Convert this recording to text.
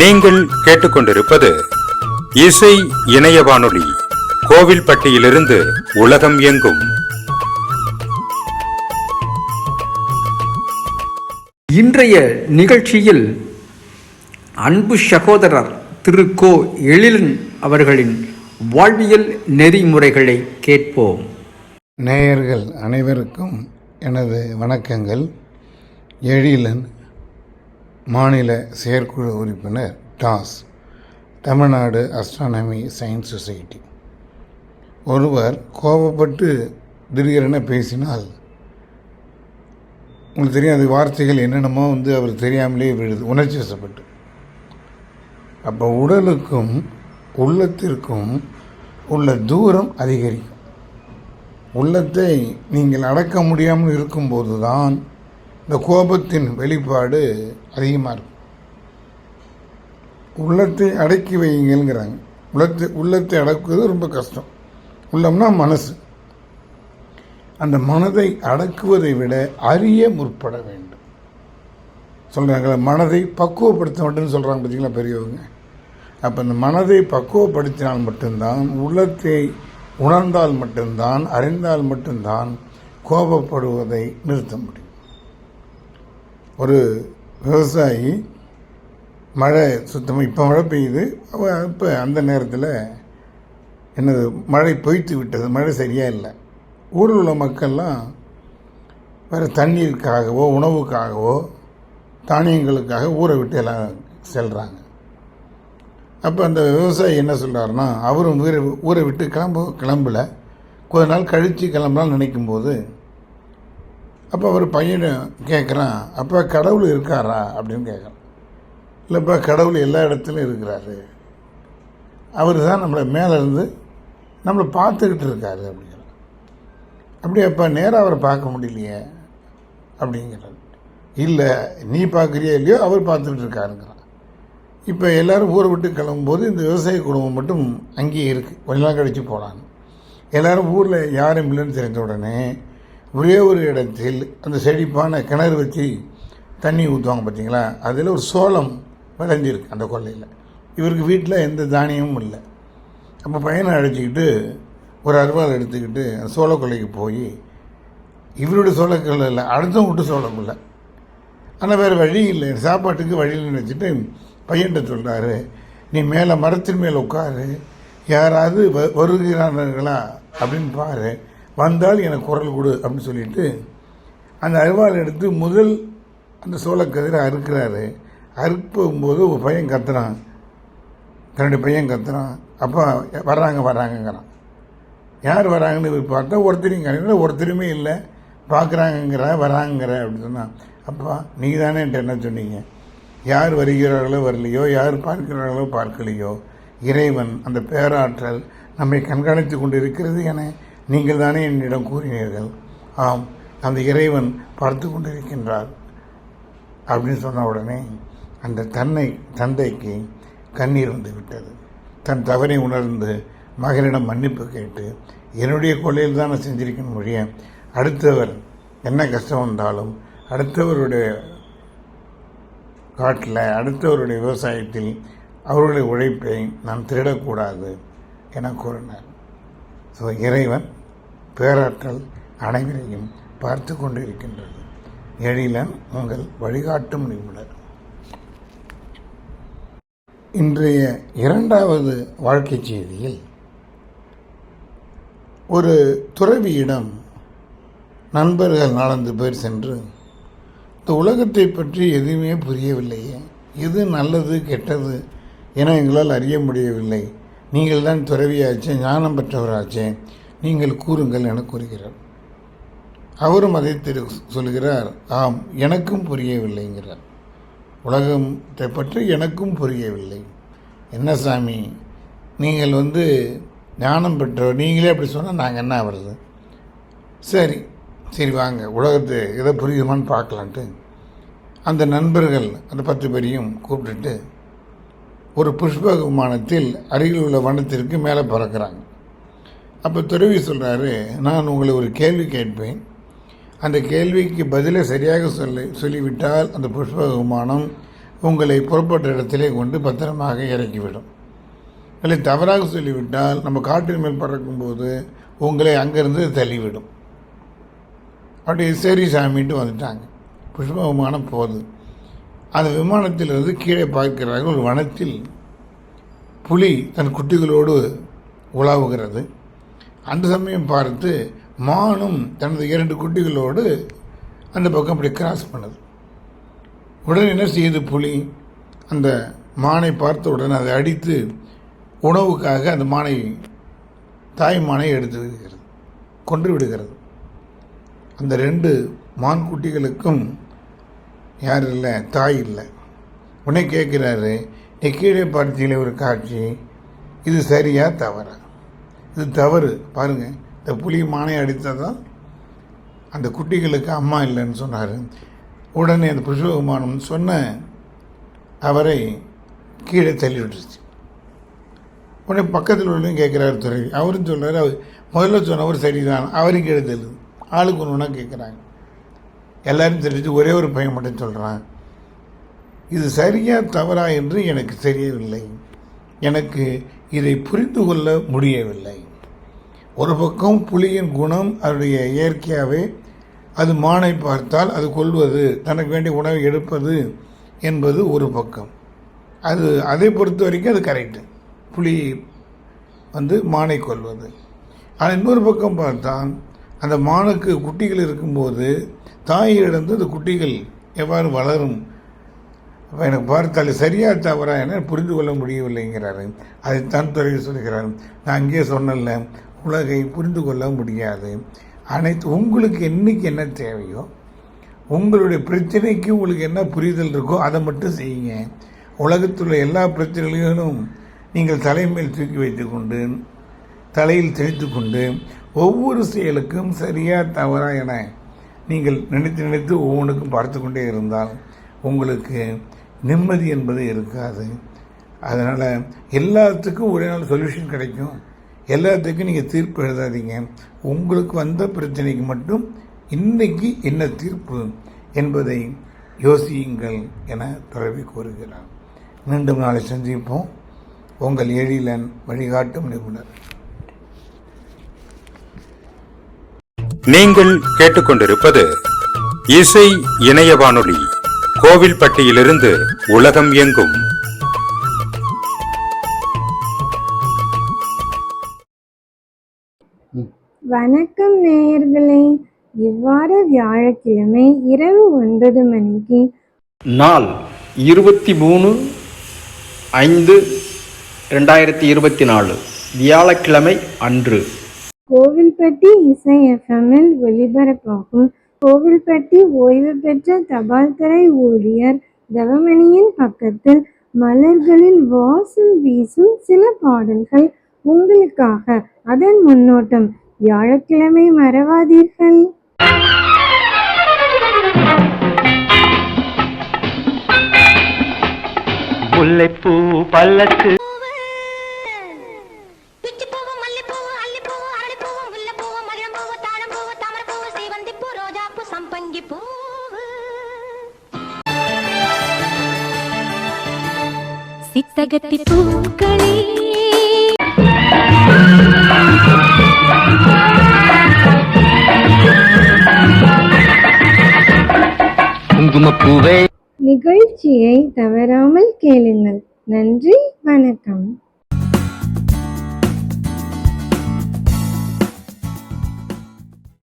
நீங்கள் கேட்டுக்கொண்டிருப்பது இசை இணைய வானொலி கோவில்பட்டியிலிருந்து உலகம் எங்கும். இன்றைய நிகழ்ச்சியில் அன்பு சகோதரர் திரு கோ எழிலன் அவர்களின் வாழ்வியல் நெறிமுறைகளை கேட்போம். நேயர்கள் அனைவருக்கும் எனது வணக்கங்கள். எழிலன் மாநில செயற்குழு உறுப்பினர் டாஸ் தமிழ்நாடு அஸ்ட்ரானமி சயின்ஸ் சொசைட்டி ஒருவர் கோபப்பட்டு திடீரென பேசினால் உங்களுக்கு தெரியும் அது வார்த்தைகள் என்னென்னமோ வந்து அவர் தெரியாமலே விழுது உணர்ச்சி வசப்பட்டு. அப்போ உடலுக்கும் உள்ளத்திற்கும் உள்ள தூரம் அதிகரிக்கும். உள்ளத்தை நீங்கள் அடக்க முடியாமல் இருக்கும்போது தான் இந்த கோபத்தின் வெளிப்பாடு அதிகமாக இருக்கும். உள்ளத்தை அடக்கி வையுங்கிறாங்க உள்ளத்தை உள்ளத்தை அடக்குவது ரொம்ப கஷ்டம். உள்ளம்னா மனசு. அந்த மனதை அடக்குவதை விட அறிய முற்பட வேண்டும். சொல்கிறாங்கள மனதை பக்குவப்படுத்த மட்டும்னு சொல்கிறாங்க பார்த்தீங்களா பெரியவங்க? அப்போ இந்த மனதை பக்குவப்படுத்தினால் மட்டும்தான் உள்ளத்தை உணர்ந்தால் மட்டும்தான் அறிந்தால் மட்டும்தான் கோபப்படுவதை நிறுத்த முடியும். ஒரு விவசாயி மழை சுத்தமாக இப்போ மழை பெய்யுது. இப்போ அந்த நேரத்தில் என்னது மழை பொய்த்து விட்டது மழை சரியாக இல்லை. ஊரில் உள்ள மக்கள்லாம் வேறு தண்ணீருக்காகவோ உணவுக்காகவோ தானியங்களுக்காக ஊரை விட்டு எல்லாம் செல்கிறாங்க அப்போ அந்த விவசாயி என்ன சொல்கிறாருன்னா அவரும் ஊரை ஊரை விட்டு கிளம்ப கிளம்பல. கொஞ்ச நாள் கழித்து கிளம்பலாம்னு நினைக்கும்போது அப்போ அவர் பையனும் கேட்குறான் அப்போ கடவுள் இருக்காரா? அப்படின்னு கேட்குறான் இல்லைப்பா கடவுள் எல்லா இடத்துலையும் இருக்கிறாரு. அவர் தான் நம்மளை மேலேருந்து நம்மளை பார்த்துக்கிட்டு இருக்காரு அப்படிங்கிறார் அப்போ நேராக அவரை பார்க்க முடியலையே? அப்படிங்கிறார் இல்லை நீ பார்க்குறியா இல்லையோ அவர் பார்த்துக்கிட்டு இருக்காருங்கிறான். இப்போ எல்லோரும் ஊரை விட்டு கிளம்பும்போது இந்த விவசாய குடும்பம் மட்டும் அங்கேயே இருக்குது கொஞ்ச நாள் கழித்து போகலான்னு எல்லோரும் ஊரில் யாரும் இல்லைன்னு தெரிஞ்ச உடனே ஒரே ஒரு இடத்தில் அந்த செழிப்பான கிணறு வச்சு தண்ணி ஊற்றுவாங்க பார்த்தீங்களா அதில் ஒரு சோளம் விளைஞ்சிருக்கு அந்த கொல்லையில் இவருக்கு வீட்டில் எந்த தானியமும் இல்லை. அப்போ பையனை அழைச்சிக்கிட்டு ஒரு அருவாள் எடுத்துக்கிட்டு அந்த சோள கொள்ளைக்கு போய் இவருடைய சோளக்கொல்லை இல்லை அடுத்தவங்க விட்டு சோளக்கொல்லை ஆனால் வேறு வழி இல்லை. சாப்பாட்டுக்கு வழியில் நினச்சிட்டு பையன்கிட்ட சொல்கிறாரு நீ மேலே மரத்தின் மேலே உட்காரு யாராவது வ வருகிறார்களா? அப்படின்னு பாரு. வந்தால் எனக்கு குரல் கொடு அப்படின்னு சொல்லிட்டு அந்த அருவாள் எடுத்து முதல் அந்த சோளக்கதிரை அறுக்கிறாரு. அறுக்கும்போது ஒரு பையன் கத்துறான். தன்னுடைய பையன் கத்துறான். அப்போ வர்றாங்க வர்றாங்கங்கிறான். யார் வராங்கன்னு பார்த்தா ஒருத்தரையும் கிடையாது ஒருத்தருமே இல்லை. பார்க்குறாங்கங்கிற வராங்கிற அப்படின்னு சொன்னான். அப்பா நீங்கள் தானே என்கிட்ட என்ன சொன்னீங்க? யார் வருகிறார்களோ வரலையோ யார் பார்க்கிறார்களோ பார்க்கலையோ இறைவன் அந்த பேராற்றல் நம்மை கண்காணித்து கொண்டு இருக்கிறது என நீங்கள் தானே என்னிடம் கூறினீர்கள்? ஆம் அந்த இறைவன் பார்த்து கொண்டிருக்கின்றார். அப்படின்னு சொன்ன உடனே அந்த தன்னை தந்தைக்கு கண்ணீர் வந்து விட்டது. தன் தவறை உணர்ந்து மகனிடம் மன்னிப்பு கேட்டு என்னுடைய கொள்ளையில் தான் நான் செஞ்சிருக்கணும் அடுத்தவர் என்ன கஷ்டம் வந்தாலும் அடுத்தவருடைய காட்டில் அடுத்தவருடைய விவசாயத்தில் அவருடைய உழைப்பை நான் திருடக்கூடாது என கூறினார். ஸோ இறைவன் பேராற்றல் அனைவரையும் பார்த்து கொண்டு இருக்கின்றது எழிலன் உங்கள் வழிகாட்டும் நிபுணர். இன்றைய இரண்டாவது வாழ்க்கை செய்தியில் ஒரு துறவியிடம் நண்பர்கள் நாலந்து பேர் சென்று இந்த உலகத்தை பற்றி எதுவுமே புரியவில்லையே. எது நல்லது கெட்டது என எங்களால் அறிய முடியவில்லை. நீங்கள் தான் துறவியாச்சே ஞானம் பெற்றவராச்சே நீங்கள் கூறுங்கள் என கூறுகிறார். அவரும் அதை திரு சொல்கிறார் ஆம் எனக்கும் புரியவில்லைங்கிறார். உலகத்தை பற்றி எனக்கும் புரியவில்லை. என்ன சாமி நீங்கள் வந்து ஞானம் பெற்றவர் நீங்களே அப்படி சொன்னால் நாங்கள் என்ன வருது சரி சரி வாங்க உலகத்தை எதை புரியுமான்னு பார்க்கலான்ட்டு. அந்த நண்பர்கள் அந்த பத்து பேரையும் கூப்பிட்டுட்டு ஒரு புஷ்ப விமானத்தில் அருகில் உள்ள வனத்திற்கு மேலே பறக்கிறாங்க. அப்போ துறவி சொல்கிறாரு நான் உங்களை ஒரு கேள்வி கேட்பேன். அந்த கேள்விக்கு பதிலை சரியாக சொல்லி சொல்லிவிட்டால் அந்த புஷ்ப விமானம் உங்களை புறப்பட்ட இடத்திலே கொண்டு பத்திரமாக இறக்கிவிடும். இல்லை தவறாக சொல்லிவிட்டால் நம்ம காற்றின் மேல் பறக்கும்போது உங்களை அங்கேருந்து தள்ளிவிடும். அப்படி சரி சாமின்ட்டு வந்துட்டாங்க. புஷ்ப விமானம் போகுது. அந்த விமானத்திலிருந்து கீழே பார்க்கிறார்கள். ஒரு வனத்தில் புலி தன் குட்டிகளோடு உலாவுகிறது. அந்த சமயம் பார்த்து மானும் தனது இரண்டு குட்டிகளோடு அந்த பக்கம் அப்படி கிராஸ் பண்ணுது. உடனே என்ன செய்யுது புலி? அந்த மானை பார்த்த உடனே அதை அடித்து உணவுக்காக அந்த மானை தாய் மானை எடுத்து விடுகிறது கொன்று விடுகிறது. அந்த ரெண்டு மான் குட்டிகளுக்கும் யார் இல்லை? தாய் இல்லை. உன்னை கேட்குறாரு நீ கீழே படுத்தியில் ஒரு காட்சி. இது சரியா தவறா? இது தவறு. பாருங்கள் இந்த புலி மானை அடித்ததான் அந்த குட்டிகளுக்கு அம்மா இல்லைன்னு சொன்னார். உடனே அந்த புஷ்பகுமானம் சொன்ன அவரை கீழே தள்ளி விட்டுருச்சு. உடனே பக்கத்தில் உள்ளவங்க கேட்குறாரு துறை அவரும் சொல்கிறார் அவர் முதல்ல சொன்னவர் சரிதான். அவரும் கீழே தள்ளுது ஆளுக்கு ஒன்று ஒன்றா கேட்குறாங்க. எல்லாரும் தெரிஞ்சு ஒரே ஒரு பையன் மட்டும் சொல்கிறான் இது சரியா தவறா என்று எனக்கு தெரியவில்லை. எனக்கு இதை புரிந்து கொள்ள முடியவில்லை. ஒரு பக்கம் புலியின் குணம் அதனுடைய இயற்கையாகவே அது மானை பார்த்தால் அது கொள்வது தனக்கு வேண்டிய உணவை எடுப்பது என்பது ஒரு பக்கம். அது அதை பொறுத்த வரைக்கும் அது கரெக்டு. புலி வந்து மானை கொள்வது ஆனால் இன்னொரு பக்கம் பார்த்தா அந்த மானுக்கு குட்டிகள் இருக்கும்போது தாயிலிருந்து இந்த அந்த குட்டிகள் எவ்வாறு வளரும்? எனக்கு பார்த்தால் சரியா தவறா என புரிந்து கொள்ள முடியவில்லைங்கிறாரு. அதைத்தான் துறையில் சொல்கிறார். நான் அங்கேயே சொன்னல உலகை புரிந்து கொள்ள முடியாது. அனைத்து உங்களுக்கு என்னைக்கு என்ன தேவையோ உங்களுடைய பிரச்சனைக்கு உங்களுக்கு என்ன புரிதல் இருக்கோ அதை மட்டும் செய்யுங்க. உலகத்தில் உள்ள எல்லா பிரச்சனைகளும் நீங்கள் தலைமையில் தூக்கி வைத்துக்கொண்டு தலையில் தெளித்து கொண்டு ஒவ்வொரு செயலுக்கும் சரியா தவறா என நீங்கள் நினைத்து நினைத்து ஒவ்வொன்றுக்கும் பார்த்து கொண்டே இருந்தால் உங்களுக்கு நிம்மதி என்பது இருக்காது. அதனால் எல்லாத்துக்கும் ஒரே நாள் சொல்யூஷன் கிடைக்கும். எல்லாத்துக்கும் நீங்கள் தீர்ப்பு எழுதாதீங்க. உங்களுக்கு வந்த பிரச்சனைக்கு மட்டும் இன்றைக்கி என்ன தீர்ப்பு என்பதை யோசியுங்கள் என துறவி கூறுகிறார். மீண்டும் நாளை சந்திப்போம். உங்கள் எழிலன் வழிகாட்டும் நிபுணர். நீங்கள் கேட்டுக்கொண்டிருப்பது இசை இணைய வானொலி கோவில்பட்டியிலிருந்து உலகம் எங்கும் வணக்கம் நேயர்களே. இவ்வாறு வியாழக்கிழமை இரவு ஒன்பது மணிக்கு நாள் இருபத்தி மூணு ஐந்து ரெண்டாயிரத்தி இருபத்தி நாலு வியாழக்கிழமை அன்று. கோவில்பட்டி இசை எஃப்எம்மில் ஒலிபரப்பாகும் கோவில்பட்டி ஓய்வு பெற்ற தபால்துறை ஊழியர் தவமணியின் பக்கத்தில் மலர்களில் வாசம் வீசும் சில பாடல்கள் உங்களுக்காக. அதன் முன்னோட்டம் வியாழக்கிழமை மறவாதீர்கள்? முல்லைப்பூ பல்லக்கு சித்தகத்தி பூக்களே குங்குமப்பூவே நிகழ்ச்சியை தவறாமல் கேளுங்கள் நன்றி வணக்கம்